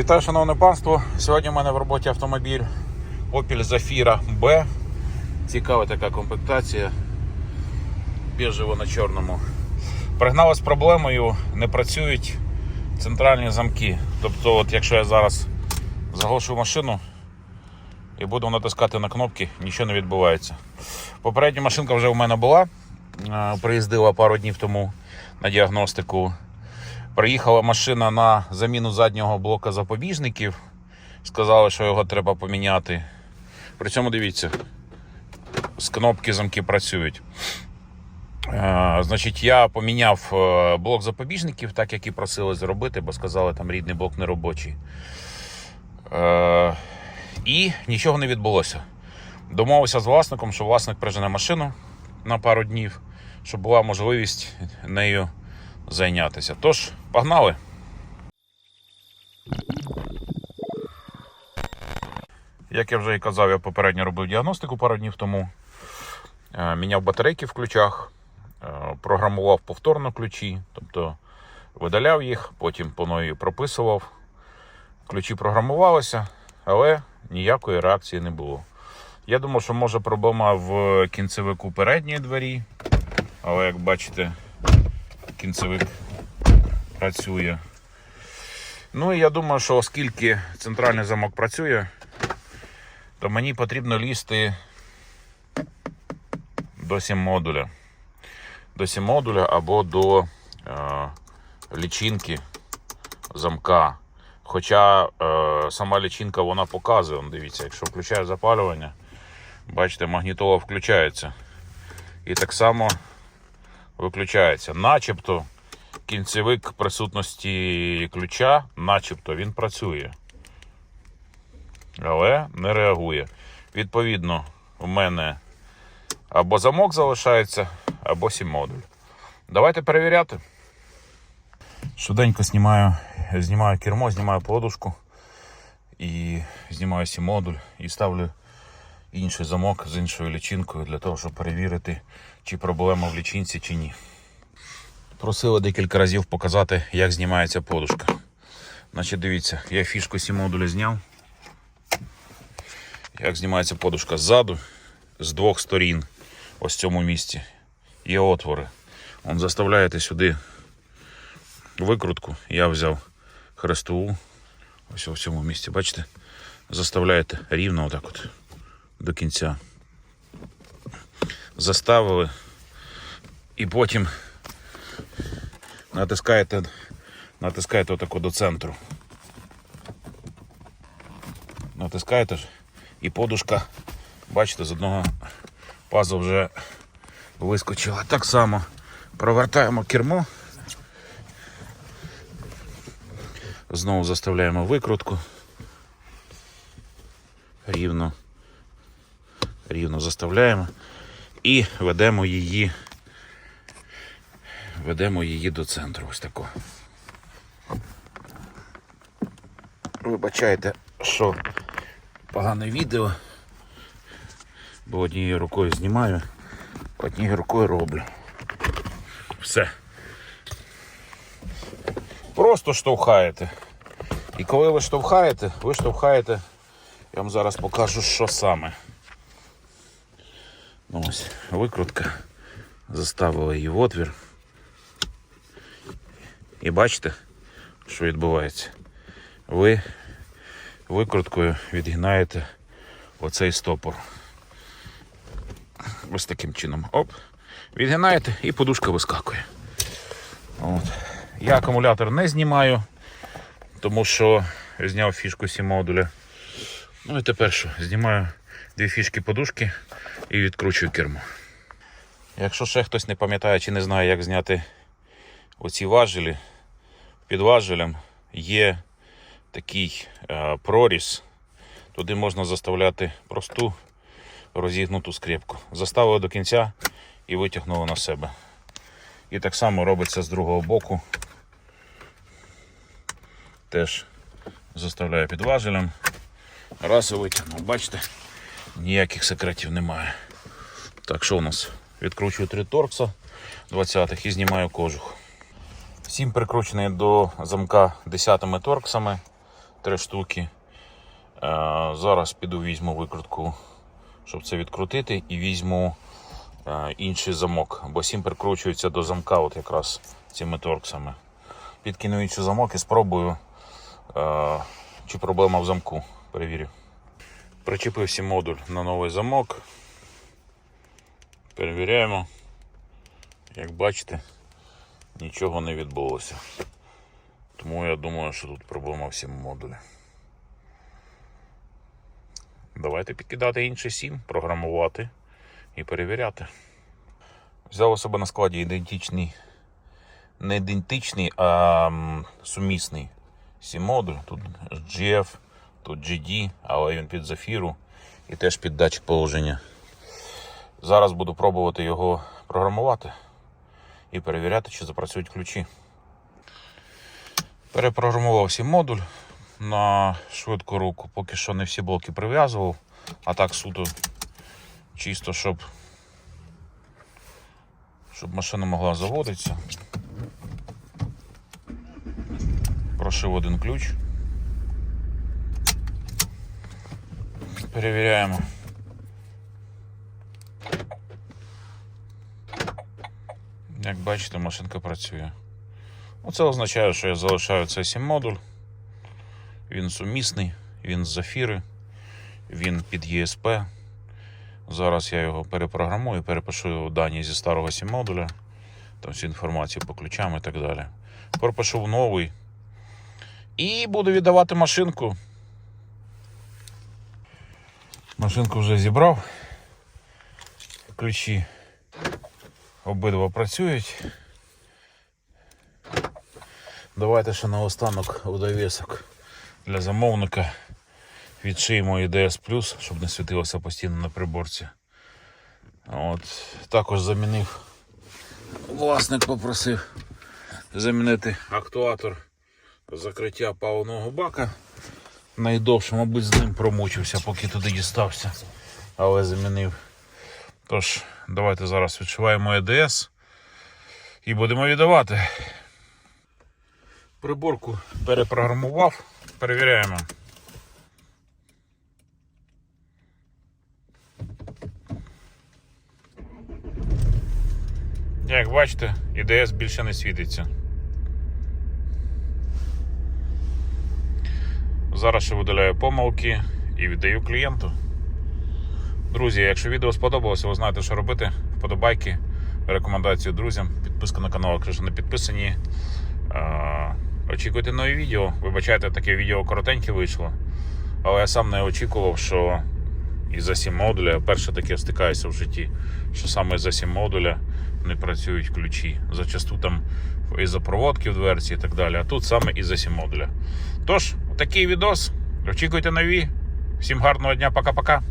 Вітаю, шановне панство. Сьогодні в мене в роботі автомобіль Opel Zafira B. Цікава така комплектація. Біжево на чорному. Пригнала з проблемою, не працюють центральні замки. Тобто, от якщо я зараз заглушу машину і буду натискати на кнопки, нічого не відбувається. Попередня машинка вже в мене була. Е, Приїздила пару днів тому на діагностику. Приїхала машина на заміну заднього блока запобіжників. Сказали, що його треба поміняти. При цьому дивіться, з кнопки замки працюють. Е, значить, я поміняв е, блок запобіжників, так як і просили зробити, бо сказали, там рідний блок не робочий. Е, і нічого не відбулося. Домовився з власником, що власник прижене машину на пару днів, щоб була можливість нею зайнятися. Тож, погнали! Як я вже і казав, я попередньо робив діагностику пару днів тому. Е, Міняв батарейки в ключах, е, програмував повторно ключі, тобто видаляв їх, потім по новій прописував. Ключі програмувалися, але ніякої реакції не було. Я думав, що може проблема в кінцевику передньої двері, але як бачите, кінцевик працює. Ну і я думаю, що оскільки центральний замок працює, то мені потрібно лізти до 7 модуля. До 7 модуля або до е, лічинки замка. Хоча е, сама лічинка вона показує, дивіться, якщо включає запалювання, бачите, магнітола включається. І так само виключається. Начебто кінцевик присутності ключа, начебто він працює. Але не реагує. Відповідно, в мене або замок залишається, або сім модуль. Давайте перевіряти. Швиденько знімаю, знімаю кермо, знімаю подушку і знімаю сім модуль і ставлю інший замок з іншою лічинкою для того, щоб перевірити, чи проблема в лічинці, чи ні. Просили декілька разів показати, як знімається подушка. Значить, дивіться, я фішку сім модуля зняв. Як знімається подушка ззаду, з двох сторін, ось в цьому місці. Є отвори. Он заставляєте сюди викрутку. Я взяв хрестову. Ось в цьому місці, бачите? Заставляєте рівно отак от до кінця. Заставили. І потім натискаєте, натискаєте отако до центру. Натискаєте і подушка, бачите, з одного пазу вже вискочила. Так само провертаємо кермо. Знову заставляємо викрутку. Рівно. Рівно заставляємо і ведемо її. Ведемо її до центру. Ось тако. Вибачайте, що погане відео. Бо однією рукою знімаю, однією рукою роблю. Все. Просто штовхаєте. І коли ви штовхаєте, ви штовхаєте, я вам зараз покажу, що саме. Ну, ось, викрутка. Заставила її в отвір. І бачите, що відбувається? Ви викруткою відгинаєте оцей стопор. Ось таким чином. Оп. Відгинаєте і подушка вискакує. От. Я акумулятор не знімаю, тому що зняв фішку 7 модуля. Ну і тепер що? Знімаю дві фішки подушки і відкручую кермо. Якщо ще хтось не пам'ятає чи не знає, як зняти оці важелі, під важелем є такий е, проріз. Туди можна заставляти просту розігнуту скрепку. Заставили до кінця і витягнули на себе. І так само робиться з другого боку. Теж заставляю під важелем. Раз і витягнув. Бачите, ніяких секретів немає. Так, що у нас? Відкручую три торкса 20-х і знімаю кожух. Всім прикручений до замка 10 торксами. три штуки. Е, зараз піду візьму викрутку, щоб це відкрутити, і візьму е, інший замок, бо сім прикручується до замка, от якраз цими торксами. Підкину інший замок і спробую, е, чи проблема в замку. Перевірю. Причепився модуль на новий замок. Перевіряємо. Як бачите, нічого не відбулося. Тому я думаю, що тут проблема в цьому модулі. Давайте підкидати інший сім, програмувати і перевіряти. Взяв у себе на складі ідентичний, не ідентичний, а сумісний сім модуль. Тут GF, тут GD, але він під зафіру і теж під датчик положення. Зараз буду пробувати його програмувати і перевіряти, чи запрацюють ключі. Перепрограмував всі модуль на швидку руку. Поки що не всі блоки прив'язував, а так суто чисто, щоб, щоб машина могла заводитися. Прошив один ключ. Перевіряємо. Як бачите, машинка працює. Це означає, що я залишаю цей сім модуль. Він сумісний, він з зафіри, він під ESP. Зараз я його перепрограмую, перепишу дані зі старого сім модуля, там всю інформацію по ключам і так далі. Пропишу в новий. І буду віддавати машинку. Машинку вже зібрав. Ключі обидва працюють. Давайте ще наостанок у для замовника відшиємо Plus, щоб не світилося постійно на приборці. От. Також замінив. Власник попросив замінити актуатор закриття паливного бака. Найдовше, мабуть, з ним промучився, поки туди дістався, але замінив. Тож, давайте зараз відшиваємо EDS і будемо віддавати. Приборку перепрограмував, перевіряємо. Як бачите, ІДС більше не світиться. Зараз ще видаляю помилки і віддаю клієнту. Друзі, якщо відео сподобалося, ви знаєте, що робити. Вподобайки, рекомендації друзям, підписка на канал, якщо ще не підписані. Очікуйте нові відео. Вибачайте, таке відео коротеньке вийшло. Але я сам не очікував, що із-за сім модуля, я перше таке стикаюся в житті, що саме із-за сім модуля не працюють ключі. Зачасту там із-за проводки в дверці і так далі. А тут саме із-за сім модуля. Тож, такий відос. Очікуйте нові. Всім гарного дня, пока-пока.